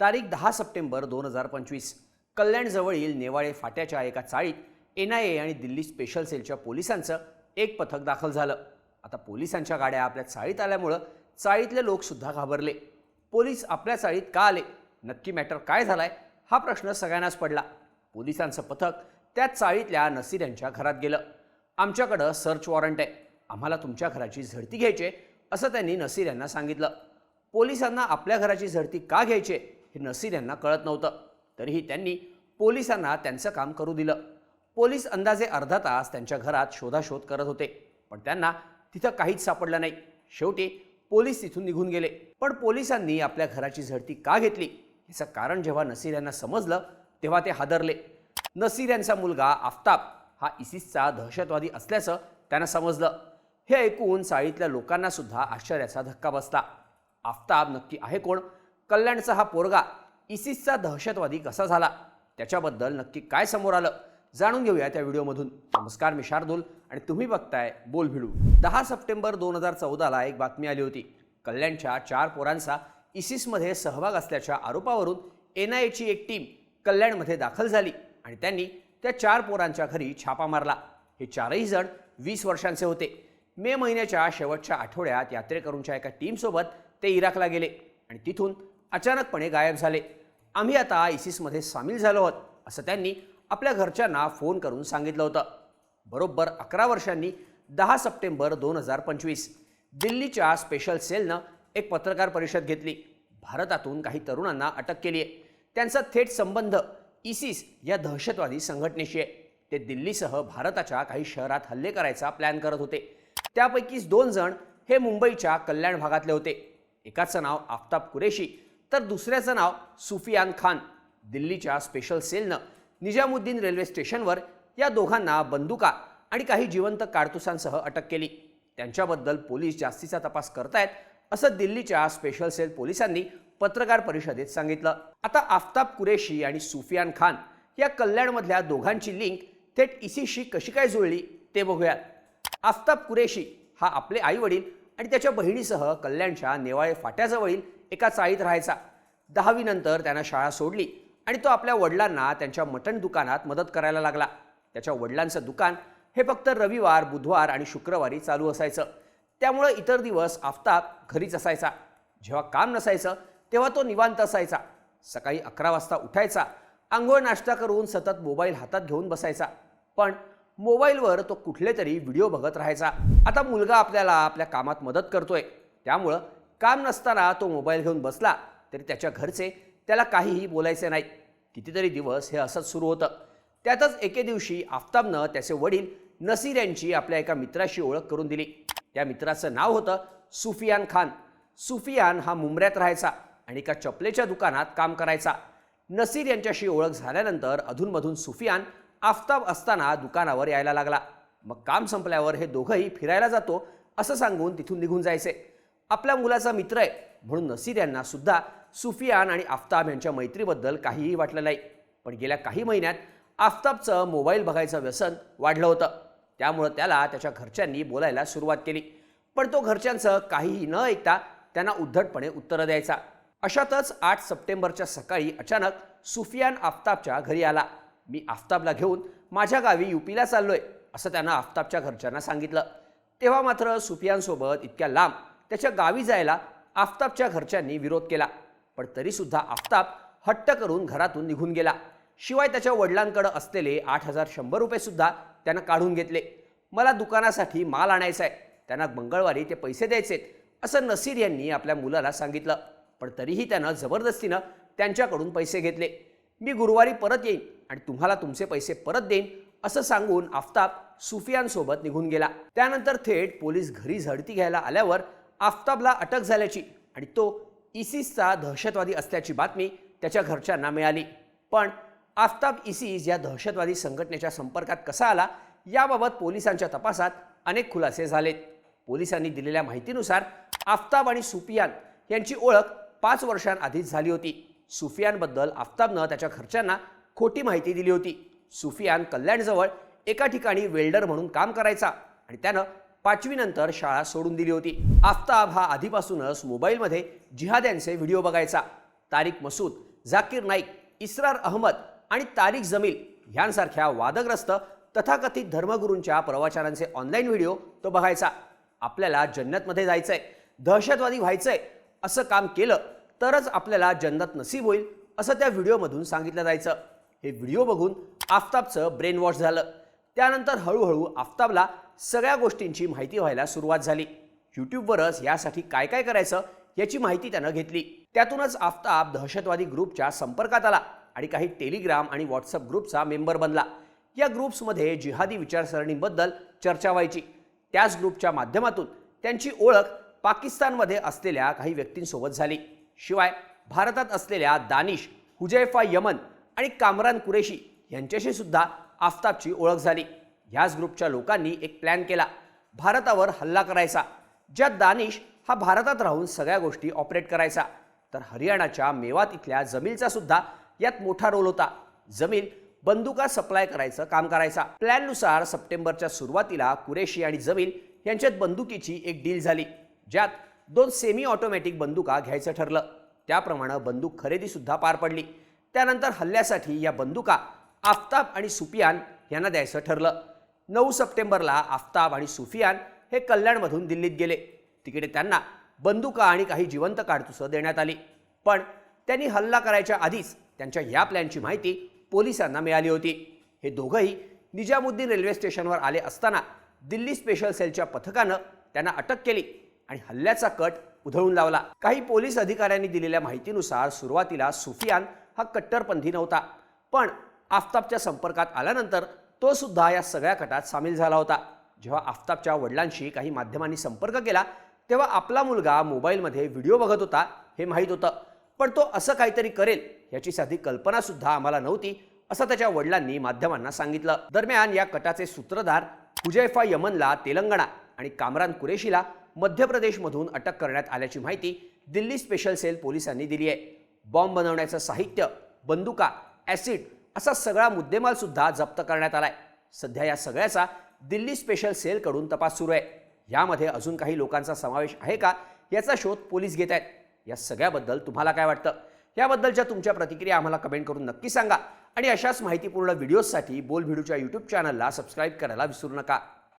तारीख दहा सप्टेंबर दोन हजार पंचवीस. कल्याणजवळील नेवाळे फाट्याच्या एका चाळीत एन आय ए आणि दिल्ली स्पेशल सेलच्या पोलिसांचं एक पथक दाखल झालं. आता पोलिसांच्या गाड्या आपल्या चाळीत आल्यामुळं चाळीतले लोकसुद्धा घाबरले. पोलीस आपल्या चाळीत का आले? नक्की मॅटर काय झालाय? हा प्रश्न सगळ्यांनाच पडला. पोलिसांचं पथक त्या चाळीतल्या नसीर यांच्या घरात गेलं. आमच्याकडं सर्च वॉरंट आहे. आम्हाला तुमच्या घराची झडती घ्यायची आहे, असं त्यांनी नसीर यांना सांगितलं. पोलिसांना आपल्या घराची झडती का घ्यायची आहे, हे नसीर यांना कळत नव्हतं. तरीही त्यांनी पोलिसांना त्यांचं काम करू दिलं. पोलीस अंदाजे अर्धा तास त्यांच्या घरात शोधाशोध करत होते. पण त्यांना तिथं काहीच सापडलं नाही. शेवटी पोलीस तिथून निघून गेले. पण पोलिसांनी आपल्या घराची झडती का घेतली? याचं कारण जेव्हा नसीर यांना समजलं तेव्हा ते हादरले. नसीर यांचा मुलगा आफताब हा इसिसचा दहशतवादी असल्याचं त्यांना समजलं. हे ऐकून चाळीतल्या लोकांना सुद्धा आश्चर्याचा धक्का बसला. आफताब नक्की आहे कोण? कल्याणचा हा पोरगा इसिसचा दहशतवादी कसा झाला? त्याच्याबद्दल नक्की काय समोर आलं? जाणून घेऊया त्या व्हिडिओमधून. नमस्कार मी शार्दूल आणि तुम्ही बघताय बोल भिडू. दहा सप्टेंबर दोन हजार चौदाला एक बातमी आली होती. कल्याणच्या चार पोरांचा इसिसमध्ये सहभाग असल्याच्या आरोपावरून एन आय एची एक टीम कल्याणमध्ये दाखल झाली आणि त्यांनी त्या चार पोरांच्या घरी छापा मारला. हे चारही जण वीस वर्षांचे होते. मे महिन्याच्या शेवटच्या आठवड्यात यात्रेकरूंच्या एका टीमसोबत ते इराकला गेले आणि तिथून अचानकपणे गायब झाले. आम्ही आता इसिसमध्ये सामील झालो आहोत असं त्यांनी आपल्या घरच्यांना फोन करून सांगितलं होतं. बरोबर अकरा वर्षांनी दहा सप्टेंबर दोन हजार पंचवीस दिल्लीच्या स्पेशल सेलनं एक पत्रकार परिषद घेतली. भारतातून काही तरुणांना अटक केली आहे त्यांचा थेट संबंध इसिस या दहशतवादी संघटनेशी आहे. ते दिल्लीसह भारताच्या काही शहरात हल्ले करायचा प्लॅन करत होते. त्यापैकीच दोन जण हे मुंबईच्या कल्याण भागातले होते. एकाचं नाव आफताब कुरेशी तर दुसऱ्याचं नाव सुफियान खान. दिल्लीच्या स्पेशल सेलनं निजामुद्दीन रेल्वे स्टेशनवर या दोघांना बंदुका आणि काही जिवंत काडतुसांसह अटक केली. त्यांच्याबद्दल पोलीस जास्तीचा तपास करतायत असं दिल्लीच्या स्पेशल सेल पोलिसांनी पत्रकार परिषदेत सांगितलं. आता आफताब कुरेशी आणि सुफियान खान या कल्याणमधल्या दोघांची लिंक थेट इसीशी कशी काय जुळली ते बघूयात. आफताब कुरेशी हा आपले आईवडील आणि त्याच्या बहिणीसह कल्याणच्या नेवाळे फाट्याजवळील एका चाळीत राहायचा. दहावीनंतर त्यानं शाळा सोडली आणि तो आपल्या वडिलांना त्यांच्या मटण दुकानात मदत करायला लागला. त्याच्या वडिलांचं दुकान हे फक्त रविवार बुधवार आणि शुक्रवारी चालू असायचं. त्यामुळं इतर दिवस आफताब घरीच असायचा. जेव्हा काम नसायचं तेव्हा तो निवांत असायचा. सकाळी अकरा वाजता उठायचा. आंघोळ नाश्ता करून सतत मोबाईल हातात घेऊन बसायचा. पण मोबाईलवर तो कुठले तरी व्हिडिओ बघत राहायचा. आता मुलगा आपल्याला आपल्या कामात मदत करतोय. त्यामुळं काम नसताना तो मोबाईल घेऊन बसला तरी त्याच्या घरचे त्याला काहीही बोलायचे नाही. कितीतरी दिवस हे असंच सुरू होतं. त्यातच एके दिवशी आफताबनं त्याचे वडील नसीर यांची आपल्या एका मित्राशी ओळख करून दिली. त्या मित्राचं नाव होतं सुफियान खान. सुफियान हा मुंबऱ्यात राहायचा आणि एका चपलेच्या दुकानात काम करायचा. नसीर यांच्याशी ओळख झाल्यानंतर अधूनमधून सुफियान आफताब असताना दुकानावर यायला लागला. मग काम संपल्यावर हे दोघंही फिरायला जातो असं सांगून तिथून निघून जायचे. आपल्या मुलाचा मित्र आहे. म्हणून नसीर यांना सुद्धा सुफियान आणि आफताब यांच्या मैत्रीबद्दल काहीही वाटलं नाही. पण गेल्या काही महिन्यात आफताबचं मोबाईल बघायचं व्यसन वाढलं होतं. त्यामुळं त्याला त्याच्या घरच्यांनी बोलायला सुरुवात केली. पण तो घरच्यांचं काहीही न ऐकता त्यांना उद्धटपणे उत्तरं द्यायचा. अशातच आठ सप्टेंबरच्या सकाळी अचानक सुफियान आफताबच्या घरी आला. मी आफताबला घेऊन माझ्या गावी युपीला चाललोय असं त्यानं आफताबच्या घरच्यांना सांगितलं. तेव्हा मात्र सुफियानसोबत इतक्या लांब त्याच्या गावी जायला आफताबच्या घरच्यांनी विरोध केला. पण तरीसुद्धा आफताब हट्ट करून घरातून निघून गेला. शिवाय त्याच्या वडिलांकडे असलेले आठ हजार शंभर रुपयेसुद्धा त्यानं काढून घेतले. मला दुकानासाठी माल आणायचा आहे. त्यांना मंगळवारी ते पैसे द्यायचेत असं नसीर यांनी आपल्या मुलाला सांगितलं. पण तरीही त्यानं जबरदस्तीनं त्यांच्याकडून पैसे घेतले. मी गुरुवारी परत येईन आणि तुम्हाला तुमचे पैसे परत देईन असं सांगून आफताब सुफियानसोबत निघून गेला. त्यानंतर थेट पोलीस घरी झडती घ्यायला आल्यावर आफताबला अटक झाल्याची आणि तो इसिसचा दहशतवादी असल्याची बातमी त्याच्या घरच्यांना मिळाली. पण आफताब इसिस या दहशतवादी संघटनेच्या संपर्कात कसा आला याबाबत पोलिसांच्या तपासात अनेक खुलासे झालेत. पोलिसांनी दिलेल्या माहितीनुसार आफताब आणि सुफियान यांची ओळख पाच वर्षांआधीच झाली होती. सुफियानबद्दल आफताबनं त्याच्या घरच्यांना खोटी माहिती दिली होती. सुफियान कल्याणजवळ एका ठिकाणी वेल्डर म्हणून काम करायचा आणि त्यानं पाचवीनंतर शाळा सोडून दिली होती. आफताब हा आधीपासूनच मोबाईलमध्ये जिहाद्यांचे व्हिडिओ बघायचा. तारिक मसूद झाकीर नाईक इस्रार अहमद आणि तारिक जमील ह्यांसारख्या वादग्रस्त तथाकथित धर्मगुरूंच्या प्रवचनांचे ऑनलाईन व्हिडिओ तो बघायचा. आपल्याला जन्नतमध्ये जायचंय. दहशतवादी व्हायचंय. असं काम केलं तरच आपल्याला जन्नत नसीब होईल असं त्या व्हिडिओमधून सांगितलं जायचं. हे व्हिडिओ बघून आफताबचं ब्रेन वॉश झालं. त्यानंतर हळूहळू आफताबला सगळ्या गोष्टींची माहिती व्हायला सुरुवात झाली. यूट्यूबवरच यासाठी काय काय करायचं याची माहिती त्यानं घेतली. त्यातूनच आफताब दहशतवादी ग्रुपच्या संपर्कात आला आणि काही टेलिग्राम आणि व्हॉट्सअप ग्रुपचा मेंबर बनला. या ग्रुप्समध्ये जिहादी विचारसरणीबद्दल चर्चा व्हायची. त्याच ग्रुपच्या माध्यमातून त्यांची ओळख पाकिस्तानमध्ये असलेल्या काही व्यक्तींसोबत झाली. शिवाय भारतात असलेल्या दानिश हुजैफा यमन आणि कामरान कुरेशी यांच्याशी सुद्धा आफताबची ओळख झाली. ह्याच ग्रुपच्या लोकांनी एक प्लॅन केला. भारतावर हल्ला करायचा. ज्यात दानिश हा भारतात राहून सगळ्या गोष्टी ऑपरेट करायचा. तर हरियाणाच्या मेवात इथल्या जमीलचा सुद्धा यात मोठा रोल होता. जमील बंदुका सप्लाय करायचं काम करायचा. प्लॅननुसार सप्टेंबरच्या सुरुवातीला कुरेशी आणि जमील यांच्यात बंदुकीची एक डील झाली. ज्यात दोन सेमी ऑटोमॅटिक बंदुका घ्यायचं ठरलं. त्याप्रमाणे बंदूक खरेदीसुद्धा पार पडली. त्यानंतर हल्ल्यासाठी या बंदुका आफताब आणि सुफियान यांना द्यायचं ठरलं. नऊ सप्टेंबरला आफताब आणि सुफियान हे कल्याणमधून दिल्लीत गेले. तिकडे त्यांना बंदुका आणि काही जिवंत काडतुसं देण्यात आली. पण त्यांनी हल्ला करायच्या आधीच त्यांच्या या प्लॅनची माहिती पोलिसांना मिळाली होती. हे दोघंही निजामुद्दीन रेल्वे स्टेशनवर आले असताना दिल्ली स्पेशल सेलच्या पथकानं त्यांना अटक केली आणि हल्ल्याचा कट उधळून लावला. काही पोलीस अधिकाऱ्यांनी दिलेल्या माहितीनुसार सुरुवातीला सुफियान हा कट्टरपंथी नव्हता. पण आफताबच्या संपर्कात आल्यानंतर तो सुद्धा या सगळ्या कटात सामील झाला होता. जेव्हा आफताबच्या वडिलांशी काही माध्यमांनी संपर्क केला तेव्हा आपला मुलगा मोबाईलमध्ये व्हिडिओ बघत होता हे माहीत होतं. पण तो असं काहीतरी करेल याची साधी कल्पना सुद्धा आम्हाला नव्हती असं त्याच्या वडिलांनी माध्यमांना सांगितलं. दरम्यान या कटाचे सूत्रधार हुजैफा यमनला तेलंगणा आणि कामरान कुरेशीला मध्य प्रदेशमधून अटक करण्यात आल्याची माहिती दिल्ली स्पेशल सेल पोलिसांनी दिली आहे बॉम्ब बनवण्याचं साहित्य बंदुका ॲसिड असा सगळा मुद्देमाल सुद्धा जप्त करण्यात आलाय. सध्या या सगळ्याचा दिल्ली स्पेशल सेलकडून तपास सुरू आहे. यामध्ये अजून काही लोकांचा समावेश आहे का याचा शोध पोलीस घेत आहेत. या सगळ्याबद्दल तुम्हाला काय वाटतं? याबद्दलच्या तुमच्या प्रतिक्रिया आम्हाला कमेंट करून नक्की सांगा. आणि अशाच माहितीपूर्ण व्हिडिओजसाठी बोल व्हिडिओच्या यूट्यूब चॅनलला सबस्क्राईब करायला विसरू नका.